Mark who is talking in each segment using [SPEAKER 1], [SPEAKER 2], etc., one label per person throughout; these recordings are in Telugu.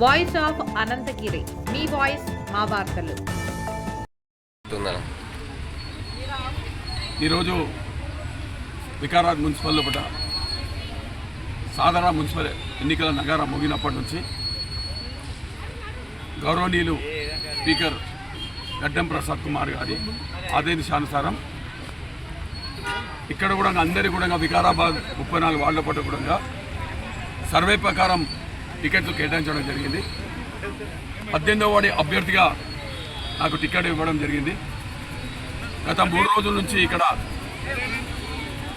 [SPEAKER 1] Voice of Ananthagiri. Me voice మా వార్తలు.
[SPEAKER 2] ఈరోజు వికారాబాద్ మున్సిపల్ లోపల సాధారణ మున్సిపల్ ఎన్నికల నగారం ముగినప్పటి నుంచి గౌరవనీయులు స్పీకర్ గడ్డం ప్రసాద్ కుమార్ గారి ఆదేశానుసారం ఇక్కడ కూడా అందరి కూడా వికారాబాద్ ముప్పై నాలుగు వార్డుల పట్ల కూడా సర్వే ప్రకారం టికెట్లు కేటాయించడం జరిగింది. పద్దెనిమిదవ వాడి అభ్యర్థిగా నాకు టికెట్ ఇవ్వడం జరిగింది. గత మూడు రోజుల నుంచి ఇక్కడ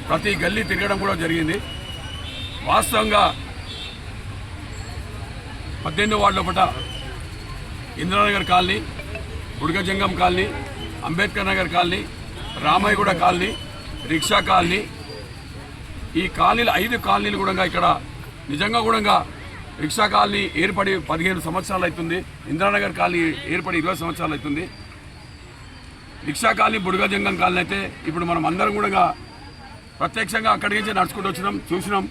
[SPEAKER 2] ప్రతి గల్లీ తిరగడం కూడా జరిగింది. వాస్తవంగా పద్దెనిమిది వార్డుల పూట Indiranagar colony Budagajangam colony Ambedkar Nagar colony Ramayyaguda colony rickshaw colony ఈ కాలనీలు ఐదు కాలనీలు కూడా ఇక్కడ నిజంగా కూడా రిక్షా కాలనీ ఏర్పడి పదిహేను సంవత్సరాలు అవుతుంది. ఇందిరానగర్ కాలనీ ఏర్పడి ఇరవై సంవత్సరాలు అవుతుంది. రిక్షా కాలనీ బుడగజంగం కాలనీ అయితే ఇప్పుడు మనం అందరం కూడా ప్రత్యక్షంగా అక్కడి నుంచి నడుచుకుంటూ వచ్చినాం చూసినాం.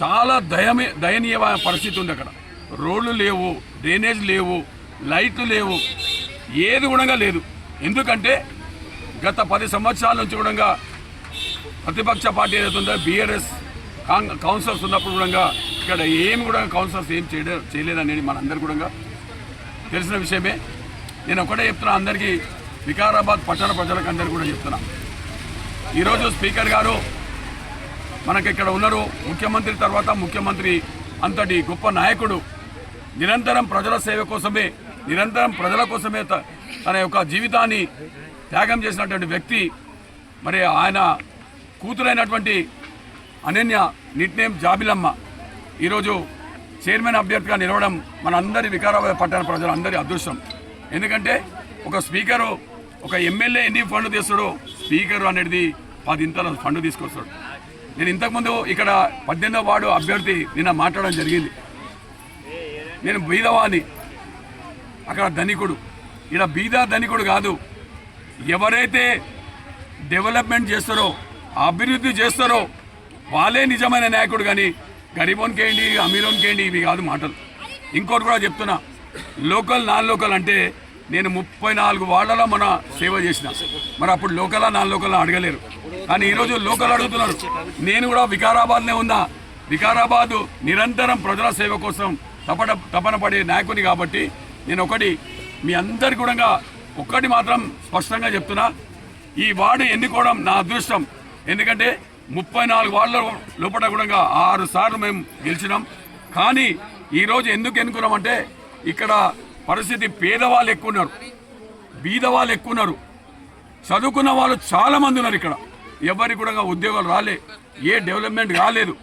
[SPEAKER 2] చాలా దయమే దయనీయమైన పరిస్థితి ఉంది అక్కడ. రోడ్లు లేవు డ్రైనేజ్ లేవు లైట్లు లేవు ఏది కూడా లేదు. ఎందుకంటే గత పది సంవత్సరాల నుంచి కూడా ప్రతిపక్ష పార్టీ ఏదైతే ఉందో బీఆర్ఎస్ కౌన్సిలర్స్ ఉన్నప్పుడు కూడా ఇక్కడ ఏమి కూడా కౌన్సిలర్స్ ఏం చేయలే చేయలేదనేది మనందరికీ కూడా తెలిసిన విషయమే. నేను ఒకటే చెప్తున్నా అందరికీ వికారాబాద్ పట్టణ ప్రజలకు అందరికీ కూడా చెప్తున్నా. ఈరోజు స్పీకర్ గారు మనకి ఇక్కడ ఉన్నారు. ముఖ్యమంత్రి తర్వాత ముఖ్యమంత్రి అంతటి గొప్ప నాయకుడు. నిరంతరం ప్రజల సేవ కోసమే నిరంతరం ప్రజల కోసమే త- తన యొక్క జీవితాన్ని త్యాగం చేసినటువంటి వ్యక్తి. మరి ఆయన కూతురైనటువంటి అనన్య నిట్ నేమ్ జాబిలమ్మ. ఈరోజు చైర్మన్ అభ్యర్థిగా నిలవడం మనందరి వికారాబాద్ పట్టణ ప్రజలందరి అదృష్టం. ఎందుకంటే ఒక స్పీకరు ఒక ఎమ్మెల్యే ఎన్ని ఫండ్ తీస్తాడో స్పీకర్ అనేది పదింతల ఫండ్ తీసుకొస్తాడు. నేను ఇంతకుముందు ఇక్కడ పద్దెనిమిదో వార్డు అభ్యర్థి నిన్న మాట్లాడడం జరిగింది. నేను బీదవాణి అక్కడ ధనికుడు. ఇక్కడ బీద ధనికుడు కాదు. ఎవరైతే డెవలప్మెంట్ చేస్తారో అభివృద్ధి చేస్తారో వాళ్ళే నిజమైన నాయకుడు కానీ గరీబోన్కి అమీరోన్కేయండి ఇవి కాదు మాటలు. ఇంకోటి కూడా చెప్తున్నా లోకల్ నాన్ లోకల్ అంటే నేను ముప్పై నాలుగు వార్డులలో మన సేవ చేసిన. మరి అప్పుడు లోకలా నాన్ లోకల్ అడగలేరు. కానీ ఈరోజు లోకల్ అడుగుతున్నారు. నేను కూడా వికారాబాద్నే ఉన్నా. వికారాబాదు నిరంతరం ప్రజల సేవ కోసం తపన తపన పడే నాయకుని కాబట్టి నేను ఒకటి మీ అందరి కూడా ఒక్కటి మాత్రం స్పష్టంగా చెప్తున్నా. ఈ వార్డు ఎన్నుకోవడం నా అదృష్టం. ఎందుకంటే ముప్పై నాలుగు వార్డుల లోపల కూడా ఆరు సార్లు మేము గెలిచినాం. కానీ ఈరోజు ఎందుకు ఎన్నుకున్నామంటే ఇక్కడ పరిస్థితి పేదవాళ్ళు ఎక్కువ ఉన్నారు. బీదవాళ్ళు ఎక్కువ ఉన్నారు. చదువుకున్న వాళ్ళు చాలామంది ఉన్నారు ఇక్కడ. ఎవరికి కూడా ఉద్యోగాలు రాలే. ఏ డెవలప్మెంట్ కాలేదు.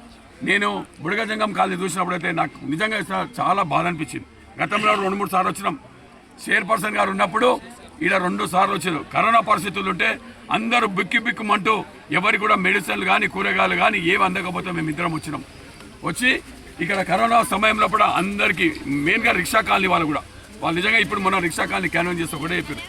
[SPEAKER 2] నేను బుడగజంగం కాలనీ చూసినప్పుడైతే నాకు నిజంగా చాలా బాధ అనిపించింది. గతంలో రెండు మూడు సార్లు వచ్చినాం. చైర్పర్సన్ గారు ఉన్నప్పుడు ఈడ రెండు సార్లు వచ్చారు. కరోనా పరిస్థితులు ఉంటే అందరూ బిక్కి బిక్కుమంటూ ఎవరికి కూడా మెడిసిన్లు కానీ కూరగాయలు కానీ ఏమి అందకపోతే మేము ఇద్దరం వచ్చినాం. వచ్చి ఇక్కడ కరోనా సమయంలో కూడా అందరికీ మెయిన్గా రిక్షా కాలనీ వాళ్ళు కూడా. వాళ్ళు నిజంగా ఇప్పుడు మనం రిక్షా కాలనీ క్యాన్వన్ చేస్తే ఒకటే చెప్పారు.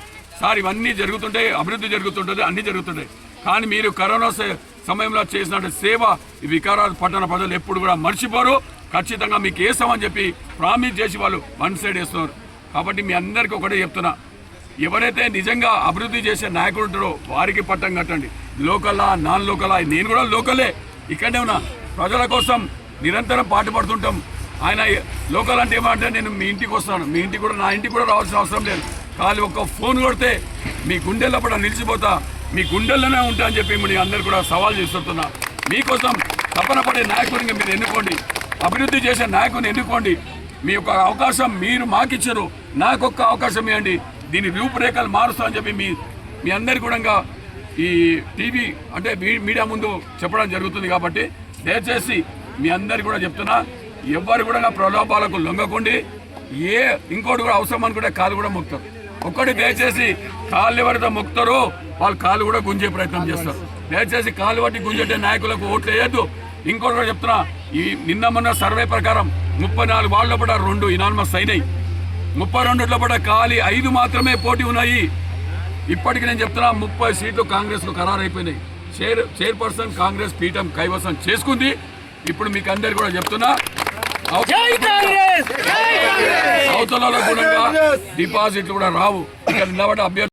[SPEAKER 2] సార్ ఇవన్నీ జరుగుతుంటాయి అభివృద్ధి జరుగుతుంటుంది అన్నీ జరుగుతుంటాయి కానీ మీరు కరోనా సే- సమయంలో చేసిన సేవ ఈ వికారాబాద్ పట్టణ ప్రజలు ఎప్పుడు కూడా మర్చిపోరు. ఖచ్చితంగా మీకు వేస్తామని చెప్పి ప్రామిస్ చేసి వాళ్ళు వన్ సైడ్ వేస్తున్నారు. కాబట్టి మీ అందరికీ ఒకటే చెప్తున్నా. ఎవరైతే నిజంగా అభివృద్ధి చేసే నాయకుడు ఉంటారో వారికి పట్టం కట్టండి. లోకలా నాన్ లోకలా నేను కూడా లోకలే. ఇక్కడే ఉన్నా. ప్రజల కోసం నిరంతరం పాటుపడుతుంటాం. ఆయన లోకల్ అంటే ఏమంటే నేను మీ ఇంటికి వస్తాను. మీ ఇంటికి కూడా నా ఇంటికి కూడా రావాల్సిన అవసరం లేదు. కానీ ఒక్క ఫోన్ కొడితే మీ గుండెల్లో కూడా నిలిచిపోతా. మీ గుండెల్లోనే ఉంటా అని చెప్పి మీ అందరు కూడా సవాల్ చేస్తున్నా. మీకోసం తపన పడే నాయకుడిని మీరు ఎన్నుకోండి. అభివృద్ధి చేసే నాయకుని ఎన్నుకోండి. మీ యొక్క అవకాశం మీరు మాకిచ్చారు. నాకొక్క అవకాశం ఇవ్వండి. దీని రూపురేఖలు మారుస్తా అని చెప్పి మీ మీ అందరి కూడా ఈ టీవీ అంటే మీ- మీడియా ముందు చెప్పడం జరుగుతుంది కాబట్టి దయచేసి మీ అందరికి కూడా చెప్తున్నా ఎవ్వరు కూడా ప్రలోభాలకు లొంగకుండి ఏ ఇంకోటి కూడా అవసరం అనుకుంటే కాలు కూడా మొక్కుతారు. ఒక్కటి దయచేసి కాళ్ళు ఎవరితో మొక్తారో వాళ్ళు కాలు కూడా గుంజే ప్రయత్నం చేస్తారు. దయచేసి కాలు పట్టి గుంజెట్టే నాయకులకు ఓట్లు వేయద్దు. ఇంకోటి కూడా చెప్తున్నా ఈ నిన్న మొన్న సర్వే ప్రకారం ముప్పై నాలుగు వాళ్ళ కూడా రెండు ఇనాన్మస్ అయినాయి. ముప్పై రెండులో పడ ఖాళీ ఐదు మాత్రమే పోటీ ఉన్నాయి. ఇప్పటికి నేను చెప్తున్నా ముప్పై సీట్లు కాంగ్రెస్కు ఖరారు అయిపోయినాయి చైర్ చైర్పర్సన్ కాంగ్రెస్ పీఠం కైవసం చేసుకుంది. ఇప్పుడు మీకు అందరు కూడా చెప్తున్నా
[SPEAKER 3] జై కాంగ్రెస్! జై
[SPEAKER 2] భవిష్యత్తులలో కూడా డిపాజిట్లు కూడా రావు. ఇక్కడ నిలబడి అభ్యర్థి